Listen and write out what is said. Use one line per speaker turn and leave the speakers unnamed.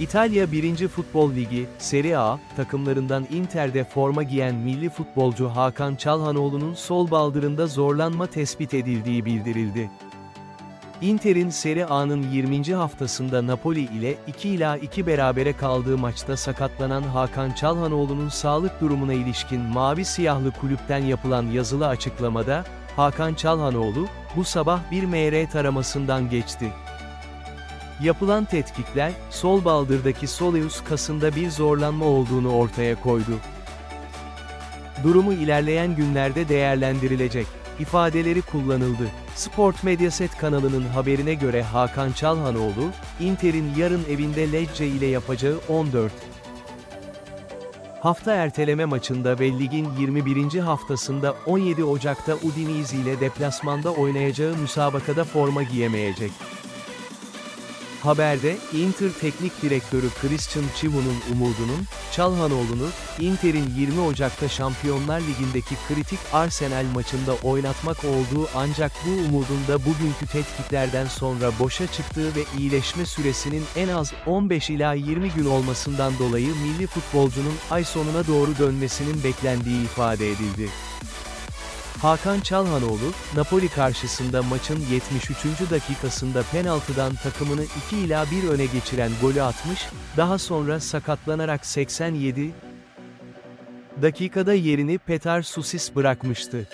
İtalya 1. Futbol Ligi, Serie A, takımlarından Inter'de forma giyen milli futbolcu Hakan Çalhanoğlu'nun sol baldırında zorlanma tespit edildiği bildirildi. Inter'in Serie A'nın 20. haftasında Napoli ile 2 ila 2 berabere kaldığı maçta sakatlanan Hakan Çalhanoğlu'nun sağlık durumuna ilişkin Mavi Siyahlı kulüpten yapılan yazılı açıklamada, Hakan Çalhanoğlu, bu sabah bir MR taramasından geçti. Yapılan tetkikler, sol baldırdaki soleus kasında bir zorlanma olduğunu ortaya koydu. Durumu ilerleyen günlerde değerlendirilecek, ifadeleri kullanıldı. Sport Mediaset kanalının haberine göre Hakan Çalhanoğlu, Inter'in yarın evinde Lecce ile yapacağı 14. Hafta erteleme maçında ve ligin 21. haftasında 17 Ocak'ta Udinese ile deplasmanda oynayacağı müsabakada forma giyemeyecek. Haberde, Inter Teknik Direktörü Christian Chivu'nun umudunun, Çalhanoğlu'nu, Inter'in 20 Ocak'ta Şampiyonlar Ligi'ndeki kritik Arsenal maçında oynatmak olduğu ancak bu umudun da bugünkü tetkiklerden sonra boşa çıktığı ve iyileşme süresinin en az 15 ila 20 gün olmasından dolayı milli futbolcunun ay sonuna doğru dönmesinin beklendiği ifade edildi. Hakan Çalhanoğlu, Napoli karşısında maçın 73. dakikasında penaltıdan takımını 2 ila 1 öne geçiren golü atmış, daha sonra sakatlanarak 87 dakikada yerini Petar Susis bırakmıştı.